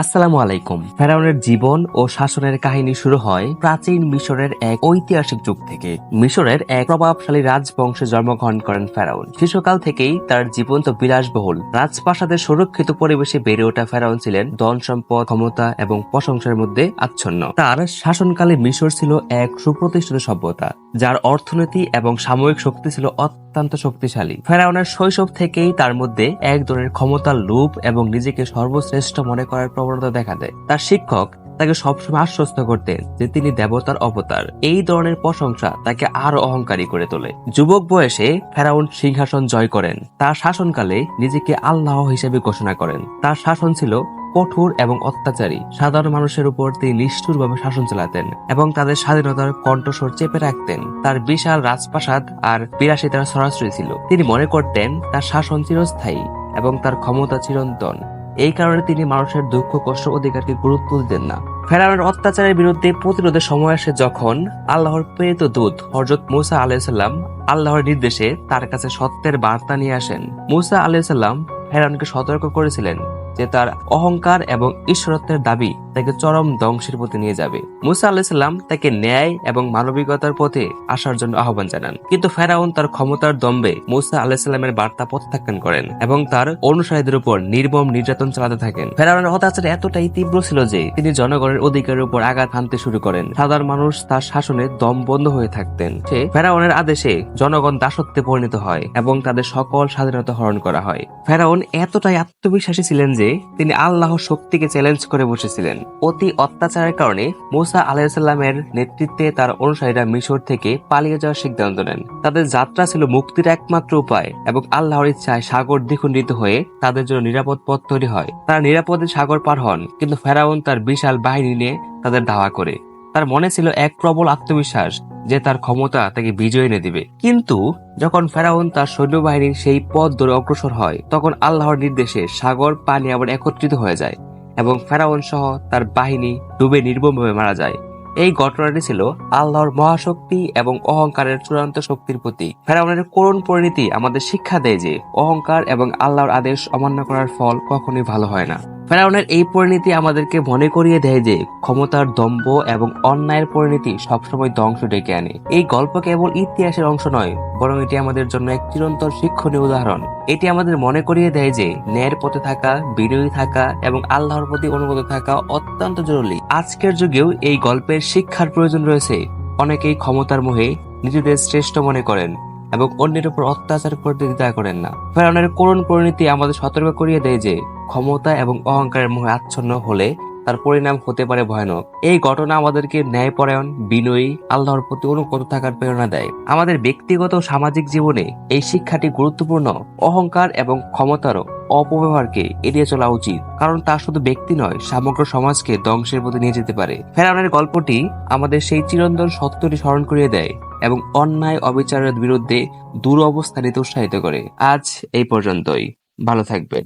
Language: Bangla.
আসসালামু আলাইকুম। ফেরাউনের জীবন ও শাসনের কাহিনী শুরু হয় প্রাচীন মিশরের এক ঐতিহাসিক যুগ থেকে। মিশরের এক প্রভাবশালী রাজবংশে জন্মগ্রহণ করেন ফেরাউন। শিশুকাল থেকেই তার জীবন তো বিলাসবহুল। রাজপ্রাসাদের সুরক্ষিত পরিবেশে বেড়ে ওঠা ফেরাউন ছিলেন ধন সম্পদ, ক্ষমতা এবং প্রশংসার মধ্যে আচ্ছন্ন। তার শাসনকালে মিশর ছিল এক সুপ্রতিষ্ঠিত সভ্যতা, যার অর্থনীতি এবং সাময়িক শক্তি ছিল অত্যন্ত শক্তিশালী। ফেরাউনের শৈশব থেকেই তার মধ্যে এক ধরনের ক্ষমতার লোভ এবং নিজেকে সর্বশ্রেষ্ঠ মনে করার প্রবণতা দেখা দেয়। তার শিক্ষক তাকে সবসময় আশ্বস্ত করতেন যে তিনি দেবতার অবতার। এই ধরনের প্রশংসা তাকে আরও অহংকারী করে তোলে। যুবক বয়সে ফেরাউন সিংহাসন জয় করেন। তার শাসনকালে নিজেকে আল্লাহ হিসেবে ঘোষণা করেন। তার শাসন ছিল কঠোর এবং অত্যাচারী। সাধারণ মানুষের উপর তিনি নিষ্ঠুরভাবে শাসন চালাতেন এবং তাদের স্বাধীনতার কণ্ঠস্বর চেপে রাখতেন। তার বিশাল রাজপ্রাসাদ আর বিলাসিতার সরাসরি ছিল। তিনি মনে করতেন, তার শাসন চিরস্থায়ী এবং তার ক্ষমতা চিরন্তন। এই কারণে তিনি মানুষের দুঃখ, কষ্ট, অধিকারকে গুরুত্ব দিতেন না। ফেরাউনের অত্যাচারের বিরুদ্ধে প্রতিরোধের সময় আসে যখন আল্লাহর প্রেরিত দূত হজরত মুসা আলাইসাল্লাম আল্লাহর নির্দেশে তার কাছে সত্যের বার্তা নিয়ে আসেন। মুসা আলাইসাল্লাম ফেরাউনকে সতর্ক করেছিলেন। যে তার অহংকার এবং ঈশ্বরত্বের দাবি তাকে চরম ধ্বংসের পথে নিয়ে যাবে। মুসা আলাহিসাল্লাম তাকে ন্যায় এবং মানবিকতার পথে আসার জন্য আহ্বান জানান। কিন্তু ফেরাউন তার ক্ষমতার দম্বে মুসা আলাহিসাল্লামের বার্তা প্রত্যাখ্যান করেন এবং তার অনুসারীদের উপর নির্মম নির্যাতন চালাতে থাকেন। ফেরাউনের অত্যাচার এতটাই তীব্র ছিল যে তিনি জনগণের অধিকারের উপর আঘাত হানতে শুরু করেন। সাধারণ মানুষ তার শাসনে দম বন্ধ হয়ে থাকতেন। সে ফেরাউনের আদেশে জনগণ দাসত্বে পরিণত হয় এবং তাদের সকল স্বাধীনতা হরণ করা হয়। ফেরাউন এতটাই আত্মবিশ্বাসী ছিলেন যে তিনি আল্লাহর শক্তিকে চ্যালেঞ্জ করে বসেছিলেন। অতি অত্যাচারের কারণে মোসা আলাইসাল্লামের নেতৃত্বে তার অনুসারীরা মিশর থেকে পালিয়ে যাওয়ার সিদ্ধান্ত নেন। তাদের যাত্রা ছিল মুক্তির একমাত্র উপায় এবং আল্লাহর ইচ্ছায় সাগর দ্বিখণ্ডিত হয়ে তাদের জন্য নিরাপদ পথ তৈরি হয়। তারা নিরাপদে সাগর পার হন, কিন্তু ফেরাউন তার বিশাল বাহিনী নিয়ে তাদের ধাওয়া করে। তার মনে ছিল এক প্রবল আত্মবিশ্বাস যে তার ক্ষমতা তাকে বিজয় এনে দিবে। কিন্তু যখন ফেরাউন তার সৈন্যবাহিনীর সেই পথ ধরে অগ্রসর হয়, তখন আল্লাহর নির্দেশে সাগর, পানি আবার একত্রিত হয়ে যায় এবং ফেরাউন সহ তার বাহিনী ডুবে নির্মমভাবে মারা যায়। এই ঘটনাটি ছিল আল্লাহর মহাশক্তি এবং অহংকারের চূড়ান্ত শক্তির প্রতীক। ফেরাউনের করুণ পরিণতি আমাদের শিক্ষা দেয় যে অহংকার এবং আল্লাহর আদেশ অমান্য করার ফল কখনোই ভালো হয় না। ফেরাউনের এই পরিণতি আমাদেরকে মনে করিয়ে দেয় যে ক্ষমতার দম্ভ এবং অন্যায়ের পরিণতি সবসময় ধ্বংস ডেকে আনে। এই গল্প কেবল ইতিহাসের অংশ নয়, বরং এটি আমাদের জন্য এক চিরন্তর শিক্ষণীয় উদাহরণ। এটি আমাদের মনে করিয়ে দেয় যে ন্যায়ের পথে থাকা বিনয়ী থাকা এবং আল্লাহর প্রতি অনুগত থাকা অত্যন্ত জরুরি। আজকের যুগেও এই গল্পের শিক্ষার প্রয়োজন রয়েছে। অনেকেই ক্ষমতার মোহে নিজেদের শ্রেষ্ঠ মনে করেন এবং অন্যের উপর অত্যাচার করতে দ্বিধা করেন না। ফেরাউনের করুণ পরিণতি আমাদের সতর্ক করিয়ে দেয় যে, ক্ষমতা এবং অহংকারের মোহে আচ্ছন্ন হলে তার পরিণাম হতে পারে ভয়ানক। এই ঘটনা আমাদেরকে ন্যায়পরায়ণ, বিনয়ী, আল্লাহর প্রতি অনুগত থাকার প্রেরণা দেয়। আমাদের ব্যক্তিগত ও সামাজিক জীবনে এই শিক্ষাটি গুরুত্বপূর্ণ। অহংকার এবং ক্ষমতারও অপব্যবহারকে এড়িয়ে চলা উচিত, কারণ তা শুধু ব্যক্তি নয়, সমগ্র সমাজকে ধ্বংসের পথে নিয়ে যেতে পারে। ফেরাউনের গল্পটি আমাদের সেই চিরন্তন সত্যটি স্মরণ করিয়ে দেয় এবং অন্যায় অবিচারের বিরুদ্ধে দূর অবস্থা নিতে উৎসাহিত করে। আজ এই পর্যন্তই। ভালো থাকবেন।